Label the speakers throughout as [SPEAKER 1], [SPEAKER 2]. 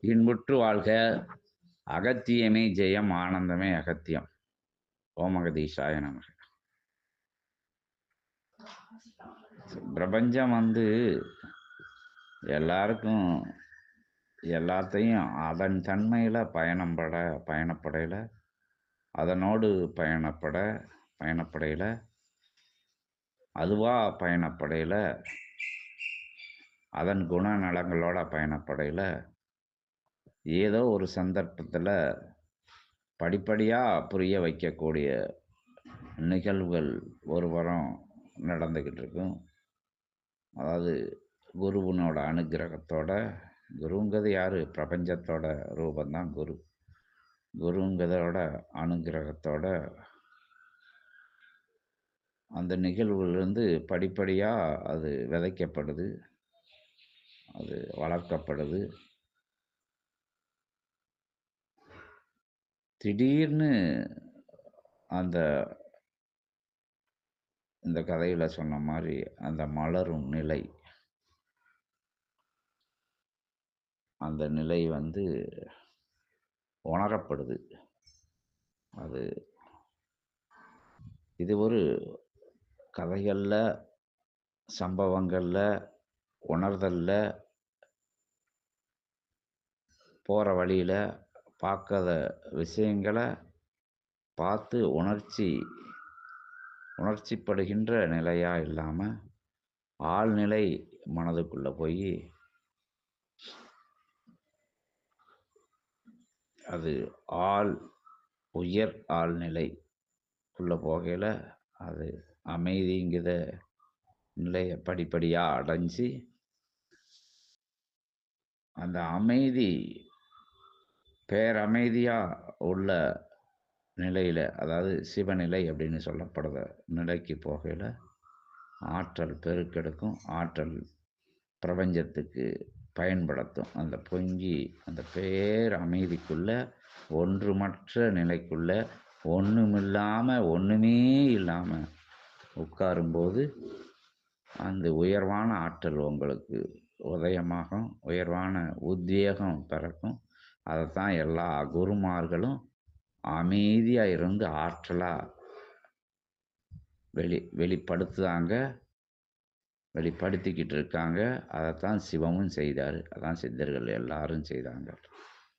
[SPEAKER 1] இன்புற்று வாழ்க. அகத்தியமே ஜெயம் ஆனந்தமே அகத்தியம். ஓமகதீஷாய நமக. பிரபஞ்சம் வந்து எல்லாருக்கும் எல்லாத்தையும் அதன் தன்மையில் பயணப்பட பயணப்படையில் அதனோடு பயணப்பட பயணப்படையில் அதுவாக பயணப்படையில் அதன் குணநலங்களோட பயணப்படையில் ஏதோ ஒரு சந்தர்ப்பத்தில் படிப்படியாக புரிய வைக்கக்கூடிய நிகழ்வுகள் ஒரு வாரம் நடந்துக்கிட்டு இருக்கும். அதாவது குருவனோட அனுகிரகத்தோட குருங்கிறது யார்? பிரபஞ்சத்தோட ரூபந்தான் குரு. குருங்கிறதோட அனுகிரகத்தோட அந்த நிகழ்வுலேருந்து படிப்படியாக அது விதைக்கப்படுது. அது வளர்க்கப்படுது. திடீர்னு அந்த இந்த கதையில் சொன்ன மாதிரி அந்த மலரும் நிலை. அந்த நிலை வந்து உணரப்படுது. அது இது ஒரு கதைகளில் சம்பவங்களில் உணர்தலில் போகிற வழியில் பார்க்காத விஷயங்களை பார்த்து உணர்ச்சி உணர்ச்சிப்படுகின்ற நிலையாக இல்லாமல் ஆழ்நிலை மனதுக்குள்ளே போய் அது ஆள் உயர் ஆழ்நிலைக்குள்ளே போகையில் அது அமைதிங்கிற நிலையை படிப்படியாக அடைஞ்சு அந்த அமைதி பேரமைதியாக உள்ள நிலையில் அதாவது சிவநிலை அப்படின்னு சொல்லப்படுற நிலைக்கு போகையில் ஆற்றல் பெருக்கெடுக்கும் ஆற்றல் பிரபஞ்சத்துக்கு பயன்படுத்தும். அந்த பொங்கி அந்த பேர் அமைதிக்குள்ள ஒன்றுமற்ற நிலைக்குள்ள ஒன்றுமில்லாமல் ஒன்றுமே இல்லாமல் உட்காரும்போது அந்த உயர்வான ஆற்றல் உங்களுக்கு உதயமாகும் உயர்வான உத்வேகம் பிறக்கும். அதைத்தான் எல்லா குருமார்களும் அமைதியாக இருந்து ஆற்றலாக வெளி வெளிப்படுத்துதாங்க வெளிப்படுத்திக்கிட்டு இருக்காங்க. அதைத்தான் சிவமும் செய்தார். அதான் சித்தர்கள் எல்லாரும் செய்தாங்க.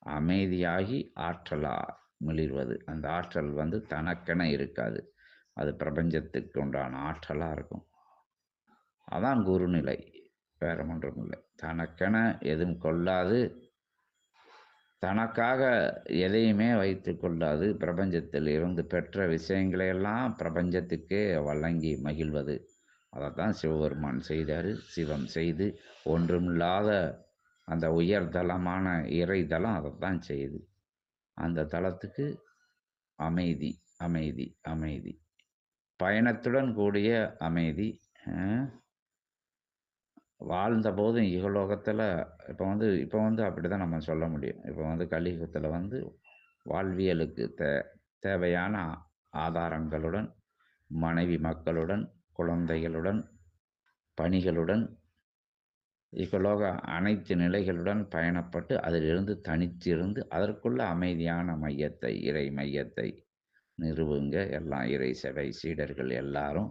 [SPEAKER 1] அமைதியாகி ஆற்றலாக மிளிர்வது. அந்த ஆற்றல் வந்து தனக்கென இருக்காது. அது பிரபஞ்சத்துக்கு உண்டான ஆற்றலாக இருக்கும். அதான் குருநிலை. வேற ஒன்றும் இல்லை தனக்கென எதுவும் கொள்ளாது. தனக்காக எதையுமே வைத்து கொள்ளாது. பிரபஞ்சத்தில் இருந்து பெற்ற விஷயங்களையெல்லாம் பிரபஞ்சத்துக்கே வழங்கி மகிழ்வது. அதைத்தான் சிவபெருமான் செய்தார். சிவம் செய்து ஒன்றுமில்லாத அந்த உயர்தலமான இறை தளம் அதைத்தான் செய்யுது அந்த தளத்துக்கு அமைதி அமைதி அமைதி. பயணத்துடன் கூடிய அமைதி. வாழ்ந்த போதும் இகலோகத்தில் இப்போ வந்து இப்போ வந்து அப்படி தான் நம்ம சொல்ல முடியும். இப்போ வந்து கலியுகத்தில் வந்து வாழ்வியலுக்கு தே தேவையான ஆதாரங்களுடன் மனைவி மக்களுடன் குழந்தைகளுடன் பணிகளுடன் இகலோக அனைத்து நிலைகளுடன் பயணப்பட்டு அதிலிருந்து தனித்திருந்து அதற்குள்ள அமைதியான மையத்தை இறை மையத்தை நிறுவுங்க. எல்லாம் இறை சபை சீடர்கள் எல்லாரும்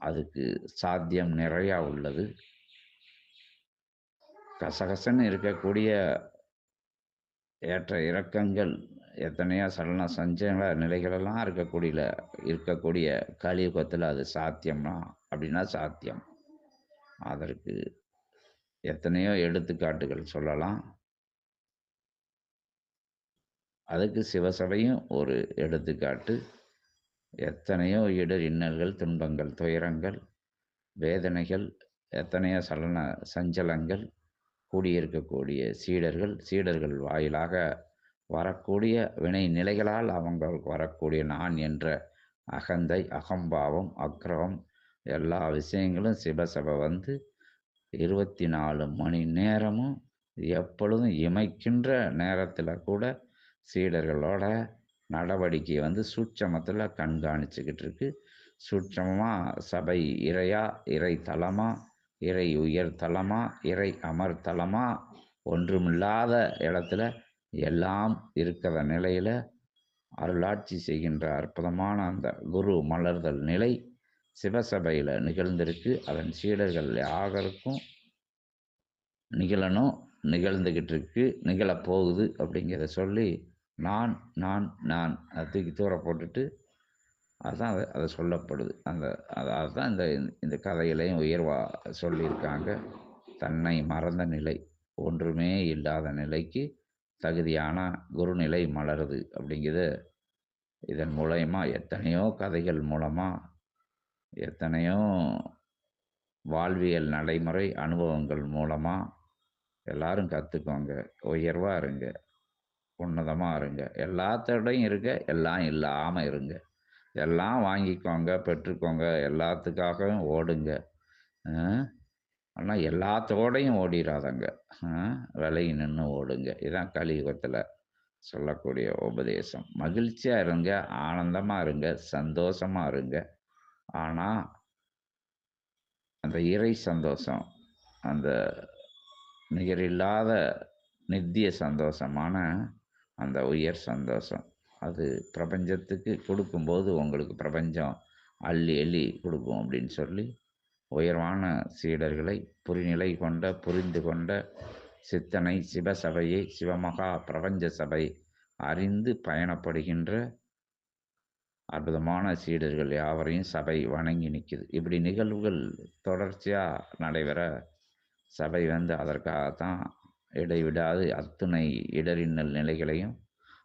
[SPEAKER 1] அதுக்கு சாத்தியம் நிறையா உள்ளது. கசகசன்னு இருக்கக்கூடிய ஏற்ற இறக்கங்கள் எத்தனையோ சலன சஞ்சல நிலைகளெல்லாம் இருக்கக்கூடிய இருக்கக்கூடிய கலியுகத்தில் அது சாத்தியம்னா அப்படின்னா சாத்தியம். அதற்கு எத்தனையோ எடுத்துக்காட்டுகள் சொல்லலாம். அதுக்கு சிவசபையும் ஒரு எடுத்துக்காட்டு. எத்தனையோ இடர் இன்னல்கள் துன்பங்கள் துயரங்கள் வேதனைகள் எத்தனையோ சலன சஞ்சலங்கள் கூடியிருக்கக்கூடிய சீடர்கள் சீடர்கள் வாயிலாக வரக்கூடிய வினை நிலைகளால் அவங்களுக்கு வரக்கூடிய நான் என்ற அகந்தை அகம்பாவம் அக்கிரகம் எல்லா விஷயங்களும் சிவசபை வந்து இருபத்தி நாலு மணி நேரமும் எப்பொழுதும் இமைக்கின்ற நேரத்தில் கூட சீடர்களோட நடவடிக்கை வந்து சூட்சமத்தில் கண்காணிச்சுக்கிட்டு இருக்கு. சூட்சமாக சபை இறையா இறை தலமா இறை உயர்தலமா இறை அமர்தலமா ஒன்றுமில்லாத இடத்துல எல்லாம் இருக்கிற நிலையில் அருளாட்சி செய்கின்ற அற்புதமான அந்த குரு மலர்தல் நிலை சிவசபையில் நிகழ்ந்திருக்கு. அதன் சீடர்கள் யாகருக்கும் நிகழணும் நிகழ்ந்துக்கிட்டு இருக்கு நிகழப்போகுது அப்படிங்கிறத சொல்லி நான் நான் நான் தூக்கி தூர போட்டுட்டு அதுதான் அது அது சொல்லப்படுது. அந்த அது அதுதான் இந்த இந்த கதையிலையும் உயர்வாக சொல்லியிருக்காங்க. தன்னை மறந்த நிலை ஒன்றுமே இல்லாத நிலைக்கு தகுதியான குருநிலை மலருது அப்படிங்கிறது இதன் மூலயமா எத்தனையோ கதைகள் மூலமாக எத்தனையோ வாழ்வியல் நடைமுறை அனுபவங்கள் மூலமாக எல்லாரும் கற்றுக்கோங்க உயர்வாக இருங்க. உன்னதமாக இருங்க. எல்லாத்தோடையும் இருக்க எல்லாம் இல்லாமல் இருங்க. எல்லாம் வாங்கிக்கோங்க பெற்றுக்கோங்க எல்லாத்துக்காகவும் ஓடுங்க. ஆனால் எல்லாத்தோடையும் ஓடிடாதங்க விலகி நின்று ஓடுங்க. இதுதான் கலியுகத்தில் சொல்லக்கூடிய உபதேசம். மகிழ்ச்சியாக இருங்க ஆனந்தமாக இருங்க சந்தோஷமாக இருங்க. ஆனால் அந்த இறை சந்தோஷம் அந்த நிகரில்லாத நித்திய சந்தோஷமான அந்த உயர் சந்தோஷம். அது பிரபஞ்சத்துக்கு கொடுக்கும்போது உங்களுக்கு பிரபஞ்சம் அள்ளி அள்ளி கொடுக்கும் அப்படின்னு சொல்லி உயர்வான சீடர்களை புரிநிலை கொண்ட புரிந்து கொண்ட சித்தனை சிவசபையை சிவமகா பிரபஞ்ச சபை அறிந்து பயணப்படுகின்ற அற்புதமான சீடர்கள் யாவரையும் சபை வணங்கி நிற்கிது. இப்படி நிகழ்வுகள் தொடர்ச்சியாக நடைபெற சபை வந்து அதற்காகத்தான் இடைவிடாது. அத்துணை இடரின்னல் நிலைகளையும்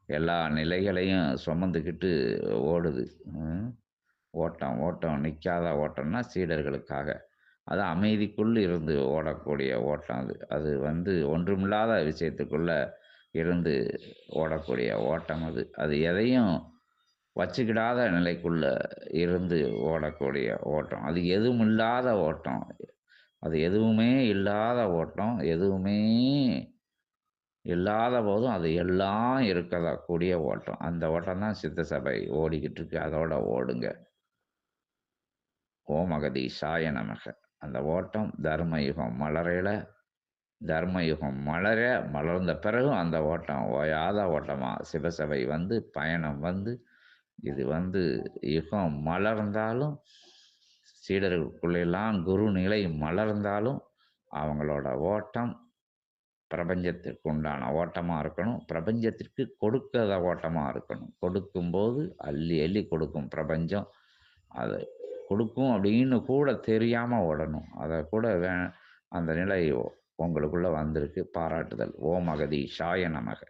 [SPEAKER 1] எல்லா நிலைகளையும் சுமந்துக்கிட்டு ஓடுது. ஓட்டம் ஓட்டம் நிற்காத ஓட்டம்னா சீடர்களுக்காக. அது அமைதிக்குள் இருந்து ஓடக்கூடிய ஓட்டம் அது. அது வந்து ஒன்றுமில்லாத விஷயத்துக்குள்ளே இருந்து ஓடக்கூடிய ஓட்டம் அது. அது எதையும் வச்சுக்கிடாத நிலைக்குள்ளே இருந்து ஓடக்கூடிய ஓட்டம். அது எதுவும் இல்லாத ஓட்டம். அது எதுவுமே இல்லாத ஓட்டம். எதுவுமே இல்லாத போதும் அது எல்லாம் இருக்கதா? கூடிய ஓட்டம். அந்த ஓட்டம் தான் சித்த சபை ஓடிக்கிட்டு இருக்கு. அதோட ஓடுங்க. ஓமகதி சாய நமக. அந்த ஓட்டம் தர்மயுகம் மலரையில் தர்மயுகம் மலர மலர்ந்த பிறகும் அந்த ஓட்டம் ஓயாத ஓட்டமாக சிவசபை வந்து பயணம் வந்து இது வந்து யுகம் மலர்ந்தாலும் சீடர்களுக்குள்ளெல்லாம் குரு நிலை மலர்ந்தாலும் அவங்களோட ஓட்டம் பிரபஞ்சத்திற்கு உண்டான ஓட்டமாக இருக்கணும். பிரபஞ்சத்திற்கு கொடுக்காத ஓட்டமாக இருக்கணும். கொடுக்கும்போது அள்ளி அள்ளி கொடுக்கும் பிரபஞ்சம். அதை கொடுக்கும் அப்படின்னு கூட தெரியாமல் ஓடணும். அதை கூட வே அந்த நிலை உங்களுக்குள்ளே வந்திருக்கு. பாராட்டுதல். ஓம் அகதி ஷாய நமக.